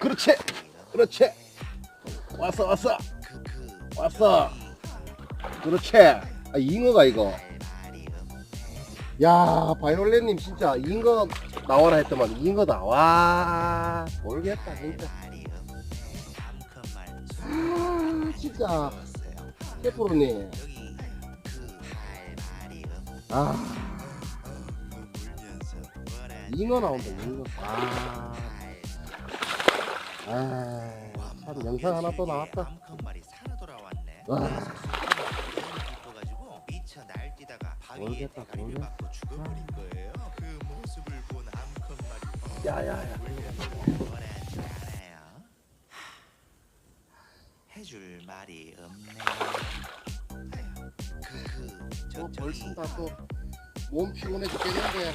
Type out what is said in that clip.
그렇지 그렇지. 왔어 왔어. 왔어. 그렇지. 아 잉어가 이거. 야 바이올렛님 진짜 잉어 나와라 했더만 잉어다 와. 모르겠다 진짜. 아 진짜. 캐프로님. 아. 잉어 나온다 잉어. 아, 아 참 영상 하나 또 나왔다 모르겠다, 모르겠다. 야야야? 해줄 말이 없네. 저쪽이 벌써 다또몸 피곤해 죽겠는데